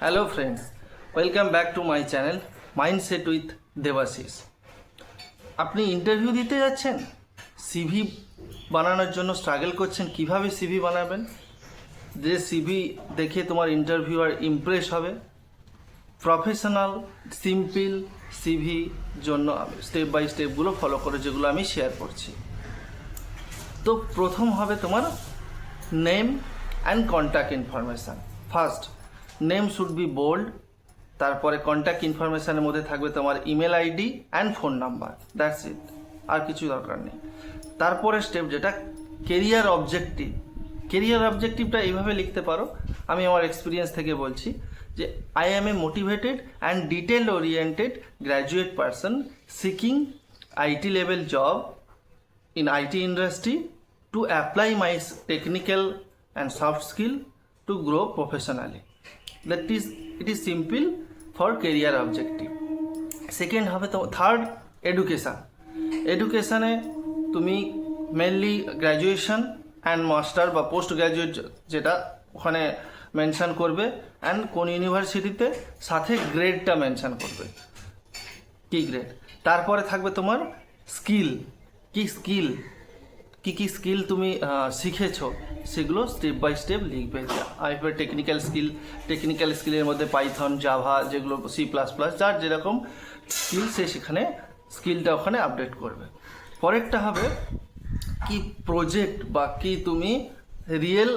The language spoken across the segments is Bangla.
Hello friends welcome back to my channel mindset with Debashish আপনি ইন্টারভিউ দিতে যাচ্ছেন? সিভি বানানোর জন্য স্ট্রাগল করছেন? কীভাবে সিভি বানাবেন? যে সিভি দেখে তোমার ইন্টারভিউয়ার ইমপ্রেস হবে। প্রফেশনাল সিম্পল সিভি জন্য স্টেপ বাই স্টেপগুলো ফলো করে যেগুলো আমি শেয়ার করছি। তো প্রথম হবে তোমার name and contact information first name should be bold তারপরে কন্ট্যাক্ট ইনফরমেশানের মধ্যে থাকবে তোমার email ID and phone number that's it আর কিছু দরকার নেই। তারপরে স্টেপ যেটা কেরিয়ার অবজেক্টিভ কেরিয়ার অবজেক্টিভটা এইভাবে লিখতে পারো, আমি আমার এক্সপিরিয়েন্স থেকে বলছি যে I am a motivated and detail oriented graduate person seeking IT level job in IT industry to apply my technical and and skill to grow grow That is, it is simple for career objective. Second হবে তো থার্ড এডুকেশান এডুকেশানে তুমি মেনলি গ্র্যাজুয়েশন অ্যান্ড মাস্টার বা পোস্ট গ্র্যাজুয়েট যেটা ওখানে মেনশন করবে অ্যান্ড কোন ইউনিভার্সিটিতে সাথে গ্রেডটা মেনশন করবে। কি গ্রেড তারপরে থাকবে তোমার স্কিল কি স্কিল কি কি স্কিল তুমি শিখেছো, সেগুলো স্টেপ বাই স্টেপ লিখবে। আইফের টেকনিক্যাল স্কিল টেকনিক্যাল স্কিলের মধ্যে পাইথন জাভা যেগুলো সি প্লাস প্লাস যার যেরকম স্কিল সে সেখানে স্কিলটা ওখানে আপডেট করবে। পরেরটা হবে কি প্রজেক্ট বা কি তুমি রিয়েল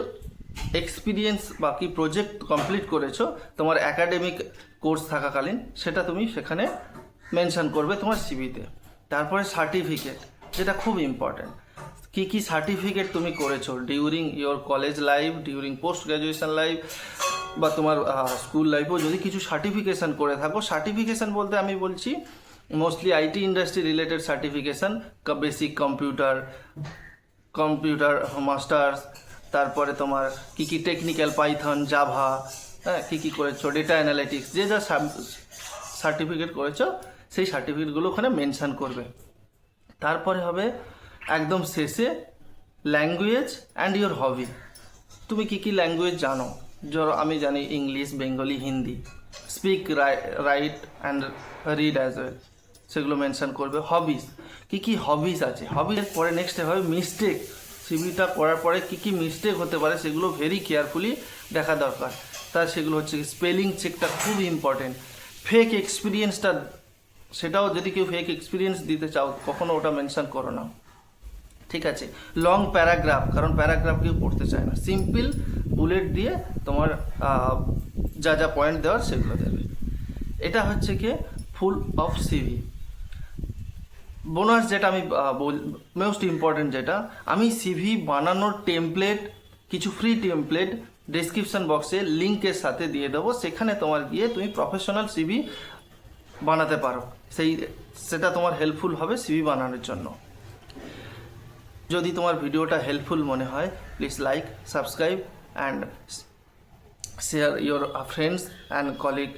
এক্সপিরিয়েন্স বা কি প্রজেক্ট কমপ্লিট করেছ, তোমার একাডেমিক কোর্স থাকাকালীন, সেটা তুমি সেখানে মেনশান করবে তোমার সিভিতে তারপরে সার্টিফিকেট যেটা খুব ইম্পর্ট্যান্ট কি কি সার্টিফিকেট তুমি করেছ during your college life during post graduation life বা তোমার স্কুল লাইফেও যদি কিছু সার্টিফিকেশন করে থাকো সার্টিফিকেশন বলতে আমি বলছি mostly IT industry related certification basic computer computer masters তারপরে তোমার কি কি টেকনিক্যাল পাইথন জাভা হ্যাঁ কী কী করেছ ডেটা অ্যানালিটিক্স যে যা সার্টিফিকেট করেছ, সেই সার্টিফিকেটগুলো ওখানে মেনশান করবে। তারপরে হবে একদম শেষে ল্যাঙ্গুয়েজ অ্যান্ড ইওর হবি তুমি কি কি ল্যাঙ্গুয়েজ জানো? ধরো, আমি জানি English, Bengali, Hindi. Speak write and read as well সেগুলো মেনশন করবে। হবিস কি কি হবিস আছে? হবিস পরে নেক্সট হবে মিস্টেক সিভিটা করার পরে কি কি মিস্টেক হতে পারে সেগুলো ভেরি কেয়ারফুলি দেখা দরকার। তার সেগুলো হচ্ছে স্পেলিং চেকটা খুব ইম্পর্টেন্ট ফেক এক্সপিরিয়েন্সটা সেটাও যদি কেউ ফেক এক্সপিরিয়েন্স দিতে চাও, কখনো ওটা মেনশন করো না। ঠিক আছে? লং প্যারাগ্রাফ কারণ প্যারাগ্রাফ কেউ পড়তে চায় না। সিম্পল বুলেট দিয়ে তোমার যা যা পয়েন্ট দেওয়ার সেগুলো দেবে। এটা হচ্ছে কি? ফুল অফ সিভি বোনাস যেটা আমি বল মোস্ট ইম্পর্টেন্ট যেটা, আমি সিভি বানানোর টেমপ্লেট কিছু ফ্রি টেমপ্লেট ডেসক্রিপশন বক্সে লিঙ্কের সাথে দিয়ে দেবো। সেখানে তোমার গিয়ে তুমি প্রফেশনাল সিভি বানাতে পারো। সেই, সেটা তোমার হেল্পফুল হবে সিভি বানানোর জন্য। যদি তোমার ভিডিওটা হেল্পফুল মনে হয় please like subscribe and share your uh, friends and colleague